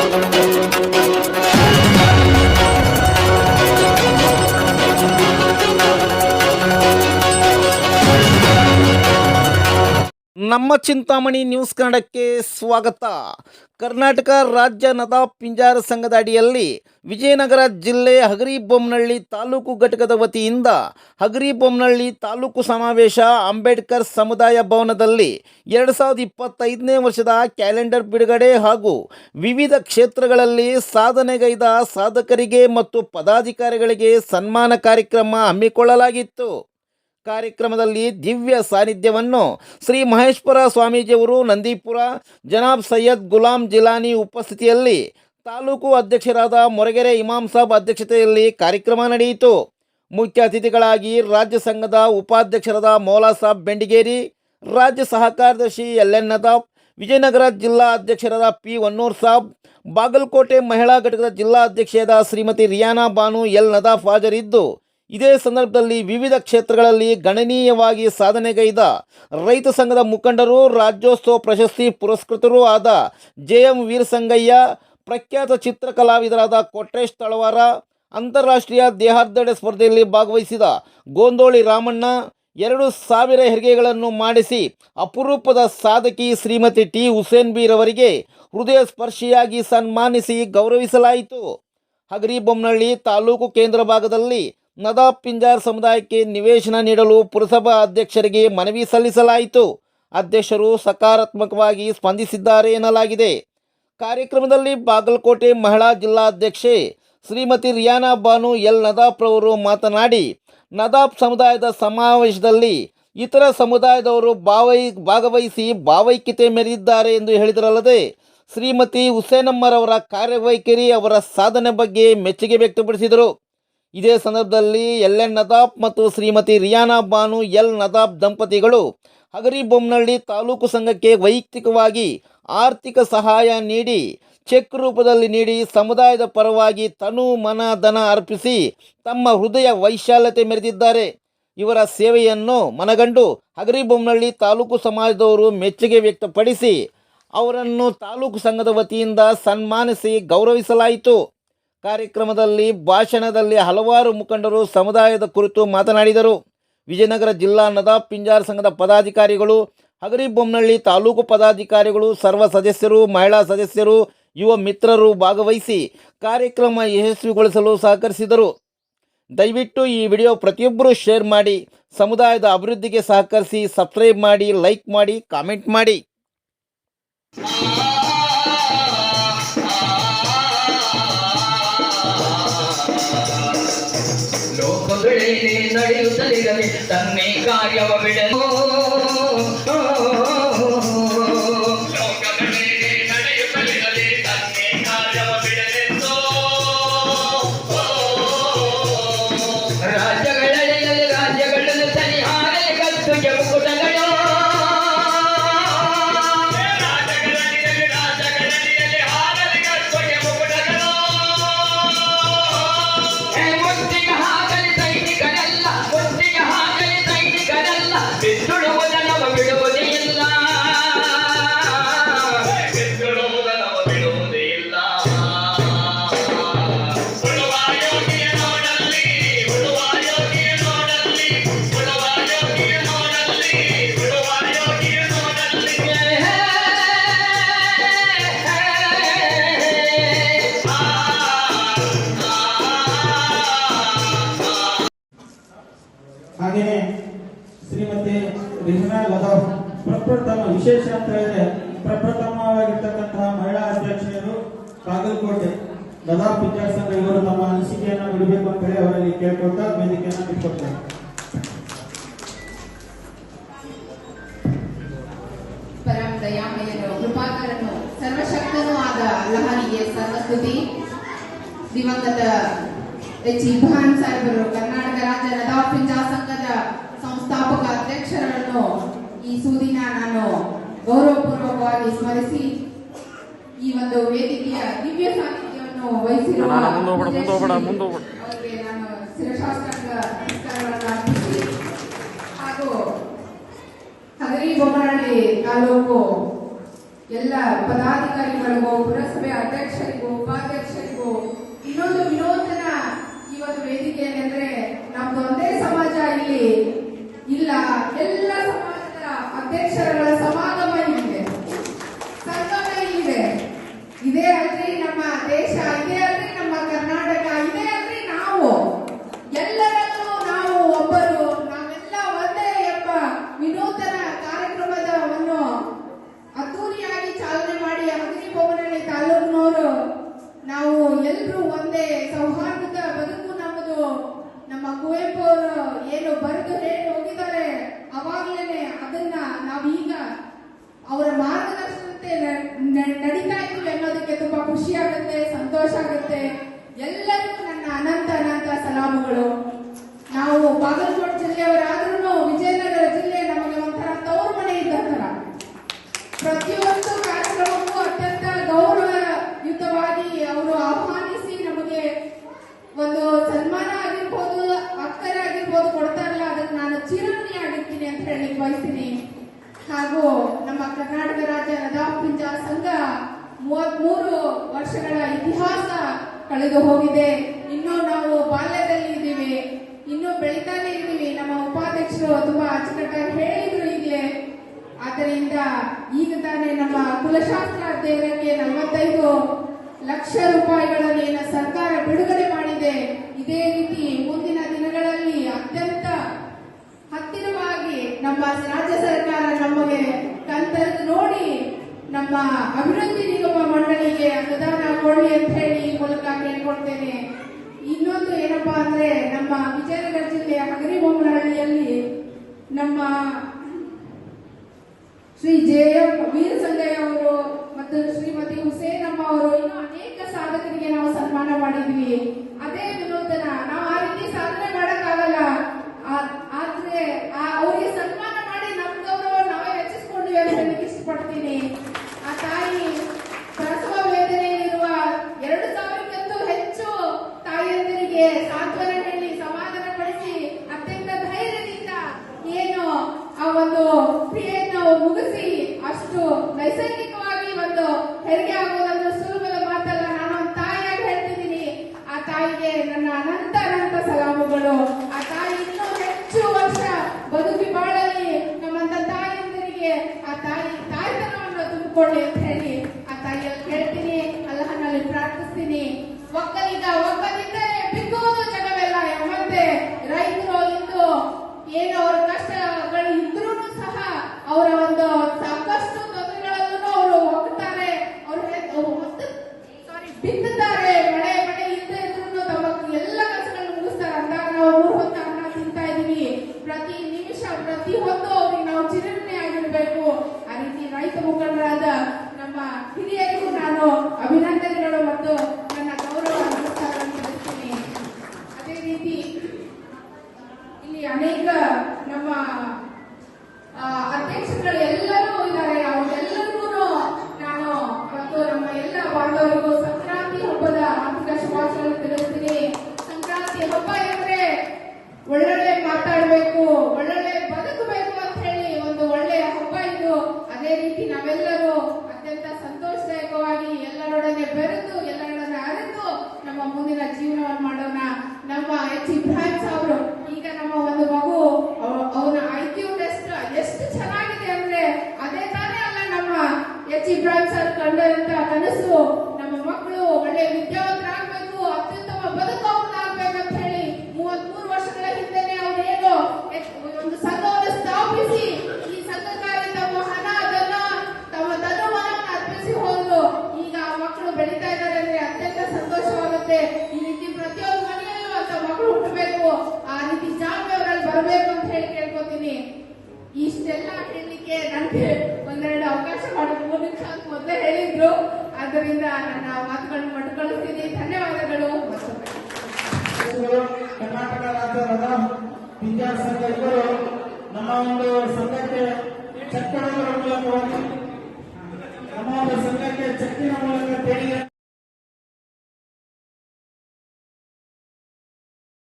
Thank you. ನಮ್ಮ Chintamani news ಕನ್ನಡಕ್ಕೆ ಸ್ವಾಗತ. ಕರ್ನಾಟಕ ರಾಜ್ಯ ನದಾ ಪಿಂಜಾರ ಸಂಘದ ಅಡಿಯಲ್ಲಿ ವಿಜಯನಗರ ಜಿಲ್ಲೆ ಹಗರಿಬೊಮ್ಮನಹಳ್ಳಿ ತಾಲೂಕು ಘಟಕದ ವತಿಯಿಂದ ಹಗರಿಬೊಮ್ಮನಹಳ್ಳಿ ತಾಲೂಕು ಸಮಾವೇಶ ಅಂಬೇಡ್ಕರ್ ಸಮುದಾಯ ಭವನದಲ್ಲಿ ಎರಡು ಸಾವಿರದ ಇಪ್ಪತ್ತೈದನೇ ವರ್ಷದ ಕ್ಯಾಲೆಂಡರ್ ಬಿಡುಗಡೆ ಹಾಗೂ ವಿವಿಧ ಕ್ಷೇತ್ರಗಳಲ್ಲಿ ಸಾಧನೆಗೈದ ಸಾಧಕರಿಗೆ ಮತ್ತು ಪದಾಧಿಕಾರಿಗಳಿಗೆ ಸನ್ಮಾನ ಕಾರ್ಯಕ್ರಮ ಹಮ್ಮಿಕೊಳ್ಳಲಾಗಿತ್ತು. ಕಾರ್ಯಕ್ರಮದಲ್ಲಿ ದಿವ್ಯ ಸಾನ್ನಿಧ್ಯವನ್ನು ಶ್ರೀ ಮಹೇಶ್ವರ ಸ್ವಾಮೀಜಿಯವರು ನಂದೀಪುರ, ಜನಾಬ್ ಸೈಯದ್ ಗುಲಾಂ ಜಿಲಾನಿ ಉಪಸ್ಥಿತಿಯಲ್ಲಿ ತಾಲೂಕು ಅಧ್ಯಕ್ಷರಾದ ಮೊರಗೆರೆ ಇಮಾಮ್ ಸಾಬ್ ಅಧ್ಯಕ್ಷತೆಯಲ್ಲಿ ಕಾರ್ಯಕ್ರಮ ನಡೆಯಿತು. ಮುಖ್ಯ ಅತಿಥಿಗಳಾಗಿ ರಾಜ್ಯ ಸಂಘದ ಉಪಾಧ್ಯಕ್ಷರಾದ ಮೌಲಾ ಸಾಬ್ ಬೆಂಡಿಗೇರಿ, ರಾಜ್ಯ ಸಹಕಾರ್ಯದರ್ಶಿ ಎಲ್ ಎನ್ ನದಾಬ್, ವಿಜಯನಗರ ಜಿಲ್ಲಾ ಅಧ್ಯಕ್ಷರಾದ ಪಿ ವನ್ನೂರ್ ಸಾಬ್, ಬಾಗಲಕೋಟೆ ಮಹಿಳಾ ಘಟಕದ ಜಿಲ್ಲಾ ಅಧ್ಯಕ್ಷೆಯಾದ ಶ್ರೀಮತಿ ರಿಯಾನಾ ಬಾನು ಎಲ್ ನದಾಫ್ ಹಾಜರಿದ್ದು ಇದೇ ಸಂದರ್ಭದಲ್ಲಿ ವಿವಿಧ ಕ್ಷೇತ್ರಗಳಲ್ಲಿ ಗಣನೀಯವಾಗಿ ಸಾಧನೆಗೈದ ರೈತ ಸಂಘದ ಮುಖಂಡರು, ರಾಜ್ಯೋತ್ಸವ ಪ್ರಶಸ್ತಿ ಪುರಸ್ಕೃತರೂ ಆದ ಜೆ ಎಂ ವೀರಸಂಗಯ್ಯ, ಪ್ರಖ್ಯಾತ ಚಿತ್ರಕಲಾವಿದರಾದ ಕೊಟ್ರೇಶ್ ತಳವಾರ, ಅಂತಾರಾಷ್ಟ್ರೀಯ ದೇಹಾರ್ಧಡೆ ಸ್ಪರ್ಧೆಯಲ್ಲಿ ಭಾಗವಹಿಸಿದ ಗೋಂದೋಳಿ ರಾಮಣ್ಣ, ಎರಡು ಸಾವಿರ ಹೆರಿಗೆಗಳನ್ನು ಮಾಡಿಸಿ ಅಪರೂಪದ ಸಾಧಕಿ ಶ್ರೀಮತಿ ಟಿ ಹುಸೇನ್ ಬೀರವರಿಗೆ ಹೃದಯ ಸ್ಪರ್ಶಿಯಾಗಿ ಸನ್ಮಾನಿಸಿ ಗೌರವಿಸಲಾಯಿತು. ಹಗರಿಬೊಮ್ಮನಹಳ್ಳಿ ತಾಲೂಕು ಕೇಂದ್ರ ಭಾಗದಲ್ಲಿ ನದಾಬ್ ಪಿಂಜಾರ್ ಸಮುದಾಯಕ್ಕೆ ನಿವೇಶನ ನೀಡಲು ಪುರಸಭಾ ಅಧ್ಯಕ್ಷರಿಗೆ ಮನವಿ ಸಲ್ಲಿಸಲಾಯಿತು. ಅಧ್ಯಕ್ಷರು ಸಕಾರಾತ್ಮಕವಾಗಿ ಸ್ಪಂದಿಸಿದ್ದಾರೆ ಎನ್ನಲಾಗಿದೆ. ಕಾರ್ಯಕ್ರಮದಲ್ಲಿ ಬಾಗಲಕೋಟೆ ಮಹಿಳಾ ಜಿಲ್ಲಾಧ್ಯಕ್ಷೆ ಶ್ರೀಮತಿ ರಿಯಾನಾ ಬಾನು ಎಲ್ ನದಾಫ್ ರವರು ಮಾತನಾಡಿ, ನದಾಬ್ ಸಮುದಾಯದ ಸಮಾವೇಶದಲ್ಲಿ ಇತರ ಸಮುದಾಯದವರು ಭಾವೈ, ಭಾಗವಹಿಸಿ ಭಾವೈಕ್ಯತೆ ಮೆರೆದಿದ್ದಾರೆ ಎಂದು ಹೇಳಿದರಲ್ಲದೆ, ಶ್ರೀಮತಿ ಹುಸೇನಮ್ಮರವರ ಕಾರ್ಯವೈಖರಿ ಅವರ ಸಾಧನೆ ಬಗ್ಗೆ ಮೆಚ್ಚುಗೆ ವ್ಯಕ್ತಪಡಿಸಿದರು. ಇದೇ ಸಂದರ್ಭದಲ್ಲಿ ಎಲ್ ಎನ್ ನದಾಬ್ ಮತ್ತು ಶ್ರೀಮತಿ ರಿಯಾನಾ ಬಾನು ಎಲ್ ನದಾಬ್ ದಂಪತಿಗಳು ಹಗರಿಬೊಮ್ಮನಹಳ್ಳಿ ತಾಲೂಕು ಸಂಘಕ್ಕೆ ವೈಯಕ್ತಿಕವಾಗಿ ಆರ್ಥಿಕ ಸಹಾಯ ನೀಡಿ ಚೆಕ್ ರೂಪದಲ್ಲಿ ನೀಡಿ ಸಮುದಾಯದ ಪರವಾಗಿ ತನು ಮನ ಧನ ಅರ್ಪಿಸಿ ತಮ್ಮ ಹೃದಯ ವೈಶಾಲ್ಯತೆ ಮೆರೆದಿದ್ದಾರೆ. ಇವರ ಸೇವೆಯನ್ನು ಮನಗಂಡು ಹಗರಿಬೊಮ್ಮನಹಳ್ಳಿ ತಾಲೂಕು ಸಮಾಜದವರು ಮೆಚ್ಚುಗೆ ವ್ಯಕ್ತಪಡಿಸಿ ಅವರನ್ನು ತಾಲೂಕು ಸಂಘದ ವತಿಯಿಂದ ಸನ್ಮಾನಿಸಿ ಗೌರವಿಸಲಾಯಿತು. ಕಾರ್ಯಕ್ರಮದಲ್ಲಿ, ಭಾಷಣದಲ್ಲಿ ಹಲವಾರು ಮುಖಂಡರು ಸಮುದಾಯದ ಕುರಿತು ಮಾತನಾಡಿದರು. ವಿಜಯನಗರ ಜಿಲ್ಲಾ ನದಾ ಪಿಂಜಾರ್ ಸಂಘದ ಪದಾಧಿಕಾರಿಗಳು ಹಗರಿಬೊಮ್ಮನಹಳ್ಳಿ ತಾಲೂಕು ಪದಾಧಿಕಾರಿಗಳು, ಸರ್ವ ಸದಸ್ಯರು, ಮಹಿಳಾ ಸದಸ್ಯರು, ಯುವ ಮಿತ್ರರು ಭಾಗವಹಿಸಿ ಕಾರ್ಯಕ್ರಮ ಯಶಸ್ವಿಗೊಳಿಸಲು ಸಹಕರಿಸಿದರು. ದಯವಿಟ್ಟು ಈ ವಿಡಿಯೋ ಪ್ರತಿಯೊಬ್ಬರೂ ಶೇರ್ ಮಾಡಿ, ಸಮುದಾಯದ ಅಭಿವೃದ್ಧಿಗೆ ಸಹಕರಿಸಿ, ಸಬ್ಸ್ಕ್ರೈಬ್ ಮಾಡಿ, ಲೈಕ್ ಮಾಡಿ, ಕಾಮೆಂಟ್ ಮಾಡಿ. ಲೋಕಗಳೇ ನಡೆಯುತ್ತಲಿರಲಿ ತನ್ನೇ ಕಾರ್ಯವ ಬಿಡಲು ಲೋಕಗಳೇ ನಡೆಯುತ್ತಲಿರಲಿ ತನ್ನೇ ಕಾರ್ಯವ ಬಿಡಲೆಂದು ರಾಜ್ಯಗಳಲ್ಲಿ ರಾಜ್ಯಗಳಲ್ಲಿ ಸರಿಯಾಗಲಿ ಕತ್ತು ವಿಶೇಷ ಅಂತ ಹೇಳಿದ್ರೆ ಪ್ರಪ್ರಥಮವಾಗಿರ್ತಕ್ಕಂತಹ ಮಹಿಳಾ ಅಧ್ಯಕ್ಷರು ಬಾಗಲಕೋಟೆ ಲದಾಫ್ ವಿಚಾರ ಸಂಘ ಇವರು ತಮ್ಮ ಅನಿಸಿಕೆಯನ್ನು ಬಿಡಬೇಕು ಅಂತ ಹೇಳಿ ಅವರಲ್ಲಿ ಕೇಳ್ಕೊಳ್ತಾ ವೇದಿಕೆಯನ್ನು ಬಿಟ್ಕೊಡ್ತಾರೆ. ಪರಂ ದಯಾಮಯನು ಕೃಪಾಕರನು ಸರ್ವಶಕ್ತನೂ ಆದ ಸರ್ವಸ್ತುತಿ. ದಿವಂಗತ ಎಚ್. ಇಬ್ರಾಹಿಂ ಸಾಹೇಬರು ಕರ್ನಾಟಕ ರಾಜ್ಯ ನದಾಫ್ ಪಿಂಜಾ ಸಂಘದ ಸಂಸ್ಥಾಪಕ ಅಧ್ಯಕ್ಷರನ್ನು ಈ ಸುದಿನ ನಾನು ಗೌರವಪೂರ್ವಕವಾಗಿ ಸ್ಮರಿಸಿ ಈ ಒಂದು ವೇದಿಕೆಯ ದಿವ್ಯ ಸಾನ್ನಿಧ್ಯವನ್ನು ವಹಿಸಿರುವ ಅವರಿಗೆ ನಾನು ಶಿರಶಾಸ್ತ್ರಾಂಗ ನಮಸ್ಕಾರಗಳನ್ನು ಅರ್ಪಿಸಿ ಹಾಗೂ ಹಗರಿ ಬೊಮ್ಮನಹಳ್ಳಿ ತಾಲೂಕು ಎಲ್ಲ ಪದಾಧಿಕಾರಿಗಳಿಗೂ ಪುರಸಭೆ ಅಧ್ಯಕ್ಷರಿಗೂ ಉಪಾಧ್ಯಕ್ಷರಿಗೂ ಇನ್ನೊಂದು ವಿನೂತನ ಒಂದು ವೇದಿಕೆ ಏನಂದ್ರೆ ಇದೇ ಅಲ್ರಿ ನಮ್ಮ ದೇಶ ಇದೇ ಅಲ್ರಿ ನಮ್ಮ ಕರ್ನಾಟಕ ಇದೇ ಅಲ್ರಿ ನಾವು ಎಲ್ಲರಲ್ಲೂ ನಾವು ಒಬ್ಬರು ನಾವೆಲ್ಲ ಒಂದೇ ಎಂಬ ವಿನೂತನ ಕಾರ್ಯಕ್ರಮದವನ್ನು ಅದ್ದೂರಿಯಾಗಿ ಚಾಲನೆ ಮಾಡಿ ಹಗರಿ ಭವನಹಳ್ಳಿ ತಾಲೂಕಿನವರು ನಾವು ಎಲ್ಲರೂ ಒಂದೇ ಸೌಹಾರ್ದದ ಬದುಕು ನಮ್ಮದು ನಮ್ಮ ಕುವೆಂಪು ಅವರು ಏನು ಬರೆದು ಹೇಳಿ ಹೋಗಿದ್ದಾರೆ ಅವಾಗ್ಲೇನೆ ಅದನ್ನ ನಾವೀಗ ಅವರ ಮಾರ್ಗದರ್ಶನತೆ ನ- ನ- ನಡೀತಾ ಇದ್ದೀವಿ ಅನ್ನೋದಕ್ಕೆ ತುಂಬಾ ಖುಷಿ ಆಗುತ್ತೆ ಸಂತೋಷ ಆಗುತ್ತೆ ಎಲ್ಲರಿಗೂ ನನ್ನ ಅನಂತ ಅನಂತ ಸಲಾಮುಗಳು ನಾವು ಬಾಗಲಕೋಟೆ ಜಿಲ್ಲೆಯವರಾದ್ರೂ ವಿಜಯನಗರ ಜಿಲ್ಲೆ ನಮಗೆ ಒಂಥರ ತವರು ಮನೆ ಇದ್ದ ತರ ಪ್ರತಿಯೊಂದು ಕಾರ್ಯಕ್ರಮಕ್ಕೂ ಅತ್ಯಂತ ಗೌರವಯುತವಾಗಿ ಅವರು ಆಹ್ವಾನಿಸಿ ನಮಗೆ ಒಂದು ಸನ್ಮಾನ ಆಗಿರ್ಬೋದು ಅಕ್ಕರ ಆಗಿರ್ಬೋದು ಕೊಡ್ತಾರಲ್ಲ ಅದಕ್ಕೆ ನಾನು ಚಿರಋಣಿ ಆಗಿರ್ತೀನಿ ಹಾಗೂ ನಮ್ಮ ಕರ್ನಾಟಕ ರಾಜ್ಯ ನದಾಫ್ ಪಿಂಜ ಸಂಘ ಮೂವತ್ಮೂರು ವರ್ಷಗಳ ಇತಿಹಾಸ ಕಳೆದು ಹೋಗಿದೆ. ಇನ್ನೂ ನಾವು ಬಾಲ್ಯದಲ್ಲಿ ಇದ್ದೀವಿ. ಇನ್ನೂ ಬೆಳಿತಾನೆ ಇದ್ದೀವಿ. ನಮ್ಮ ಉಪಾಧ್ಯಕ್ಷರು ತುಂಬಾ ಅಚ್ಚುಕಟ್ಟಾಗಿ ಹೇಳಿದ್ರು ಈಗಲೇ ಆದ್ದರಿಂದ ಈಗ ತಾನೇ ನಮ್ಮ ಕುಲಶಾಸ್ತ್ರ ಅಧ್ಯಯನಕ್ಕೆ ನಲವತ್ತೈದು ಲಕ್ಷ ರೂಪಾಯಿಗಳನ್ನು ಸರ್ಕಾರ ಬಿಡುಗಡೆ ಮಾಡಿದೆ. ಇದೇ ರೀತಿ ಮುಂದಿನ ದಿನಗಳಲ್ಲಿ ಅತ್ಯಂತ ಹತ್ತಿರವಾಗಿ ನಮ್ಮ ರಾಜ್ಯ ಸರ್ಕಾರ ನಮಗೆ ಕಣ್ತೆರೆದು ನೋಡಿ ನಮ್ಮ ಅಭಿವೃದ್ಧಿ ನಿಗಮ ಮಂಡಳಿಗೆ ಅನುದಾನ ಕೊಡಿ ಅಂತ ಹೇಳಿ ಈ ಮೂಲಕ ಕೇಳ್ಕೊಳ್ತೇನೆ. ಇನ್ನೊಂದು ಏನಪ್ಪಾ ಅಂದ್ರೆ ನಮ್ಮ ವಿಜಯನಗರ ಜಿಲ್ಲೆಯ ಹಗರಿಬೊಮ್ಮನಹಳ್ಳಿಯಲ್ಲಿ ನಮ್ಮ ಶ್ರೀ ಜೆ ಎಂ ವೀರಸಂಗಯ್ಯ ಅವರು ಮತ್ತು ಶ್ರೀಮತಿ ಹುಸೇನಮ್ಮ ಅವರು ಇನ್ನು ಅನೇಕ ಸಾಧಕರಿಗೆ ನಾವು ಸನ್ಮಾನ ಮಾಡಿದ್ವಿ. ಅದೇ ವಿನೂತನ ನಾವು ಆ ರೀತಿ ಸಾಧನೆ ಮಾಡಕ್ಕಾಗಲ್ಲ ಆ- ಆದ್ರೆ ಆ- ಅವರಿಗೆ ಸನ್ಮಾನ ಮಾಡಿ ನಮ್ಮ ಗೌರವ ನಾವೇ ಹೆಚ್ಚಿಸ್ಕೊಂಡಿವಿ ಅಂತ ಹೇಳಲಿಕ್ಕೆ ಇಷ್ಟಪಡ್ತೀನಿ ಆ ತಾಯಿ ಪ್ರಸವ ವೇದನೆಯಲ್ಲಿರುವ ಎರಡು ಸಾವಿರಕ್ಕಂತೂ ಹೆಚ್ಚು ತಾಯಿಯಂದಿರಿಗೆ ಸಾಂತ್ವನ ಹೇಳಿ ಸಮಾಧಾನ ಪಡಿಸಿ ಅತ್ಯಂತ ಧೈರ್ಯದಿಂದ ಏನು ಆ ಒಂದು ಕ್ರಿಯೆಯನ್ನು ಮುಗಿಸಿ ಅಷ್ಟು ನೈಸರ್ಗಿಕವಾಗಿ ಒಂದು ಹೆರಿಗೆ ಆಗುವುದಂದ್ರೆ ಸುಲಭದ ಮಾತಲ್ಲ, ನಾನು ಒಂದು ತಾಯಿಯಾಗಿ ಹೇಳ್ತಿದ್ದೀನಿ. ಆ ತಾಯಿಗೆ ನನ್ನ ಅನಂತ ಅನಂತ ಸಲಾಮುಗಳು. ಆ ತಾಯಿ ಇನ್ನೂ ಹೆಚ್ಚು ವರ್ಷ ಬದುಕಿ ಬಾಳಲಿ. ನಮ್ಮಂತ ತಾಯಿಯಂದಿರಿಗೆ ಆ ತಾಯಿ ತಾಯ್ತನವನ್ನು ತುಂಬಿಕೊಳ್ಳಿ ಅಂತ ಹೇಳಿ ಆ ತಾಯಿಯಲ್ಲಿ ಕೇಳ್ತೀನಿ, ಅಲ್ಲಹನಲ್ಲಿ ಪ್ರಾರ್ಥಿಸ್ತೀನಿ. ಒಕ್ಕಲಿಗ ಒಕ್ಕಲಿದ್ದರೆ ಬಿಕ್ಕುವುದು ಜಗವೆಲ್ಲ ಎಂಬಂತೆ ರೈತರು ಇಂದು ಏನು ಬಿತ್ತುತ್ತಾರೆ ಮಾತಾಡಬೇಕು ಒಳ್ಳೊಳ್ಳೆ ಬದುಕಬೇಕು ಅಂತ ಹೇಳಿ ಒಂದು ಒಳ್ಳೆಯ ಹಬ್ಬ ಇದು. ಅದೇ ರೀತಿ ನಾವೆಲ್ಲರೂ ಅತ್ಯಂತ ಸಂತೋಷದಾಯಕವಾಗಿ ಎಲ್ಲರೊಡನೆ ಬೆರೆತು, ಎಲ್ಲರೊಡನೆ ಅರೆತು ನಮ್ಮ ಮುಂದಿನ ಜೀವನವನ್ನು ಮಾಡೋಣ. ನಮ್ಮ ಎಚ್. ಇಬ್ರಾಹಿಂ ಅವರು ಈಗ ನಮ್ಮ ಒಂದು ಮಗು ಅವನ ಐ ಕ್ಯೂ ಟೆಸ್ಟ್, ಎಷ್ಟು ಚೆನ್ನಾಗಿದೆ ಅಂದ್ರೆ ಅದೇ ತಾನೇ ಅಲ್ಲ ನಮ್ಮ ಎಚ್. ಇಬ್ರಾಹಿಂ ಸರ್ ಕಂಡಂತ ಕನಸು. ನಮ್ಮ ಮಕ್ಕಳು ಒಳ್ಳೆ ವಿದ್ಯಾವಂತರಾಗಬೇಕು ಅತ್ಯುತ್ತಮ ಬದುಕು ಆಗ್ಬೇಕು ಅಂತ ಹೇಳಿ ಮೂವತ್ಮೂರು ವರ್ಷಗಳ ಹಿಂದೆನೆ ಅವ್ರು ಏನು ಎಚ್- ಒಂದು ಸಂಘವನ್ನು ಸ್ಥಾಪಿಸಿ ಈ ಸಂಘಕ್ಕಾಗಿ ತಮ್ಮ ಹಣ ಧನ ತಮ್ಮ ಧನವನ್ನು ಅರ್ಪಿಸಿ ಹೋದ್ರು ಈಗ ಆ ಮಕ್ಕಳು ಬೆಳೀತಾ ಇದ್ದಾರೆ ಅಂದ್ರೆ ಅತ್ಯಂತ ಸಂತೋಷವಾಗುತ್ತೆ ಈ ರೀತಿ ಪ್ರತಿಯೊಂದು ಮನೆಯಲ್ಲೂ ಅಂತ ಮಕ್ಕಳು ಹುಟ್ಟಬೇಕು ಆ ರೀತಿ ಜಾಣ್ಮೆ ಅವರಲ್ಲಿ ಬರಬೇಕು ಅಂತ ಹೇಳಿ ಕೇಳ್ಕೊತೀನಿ ಇಷ್ಟೆಲ್ಲ ಹೇಳಲಿಕ್ಕೆ ನನಗೆ ಒಂದೆರಡು ಅವಕಾಶ ಮಾಡಿ ಮೂರು ನಿಮಿಷ ಅಂತ ಮೊದಲೇ ಹೇಳಿದ್ರು ಆದ್ದರಿಂದ ನನ್ನ ಮಾತುಗಳನ್ನು ಮಟ್ಟುಗೊಳಿಸ್ತೀನಿ ಧನ್ಯವಾದಗಳು ಮತ್ತೊಮ್ಮೆ ಇವರು ಕರ್ನಾಟಕ ರಾಜ್ಯ ರಥ ಪಿಂಜಾರ ಸಂಘ ಇವರು ನಮ್ಮ ಒಂದು ಸಂಘಕ್ಕೆ ಚೆಕ್ ಮೂಲಕ ನಮ್ಮ ಒಂದು ಸಂಘಕ್ಕೆ ಚಕ್ಕಿನ ಮೂಲಕ ದೇಣಿಗೆ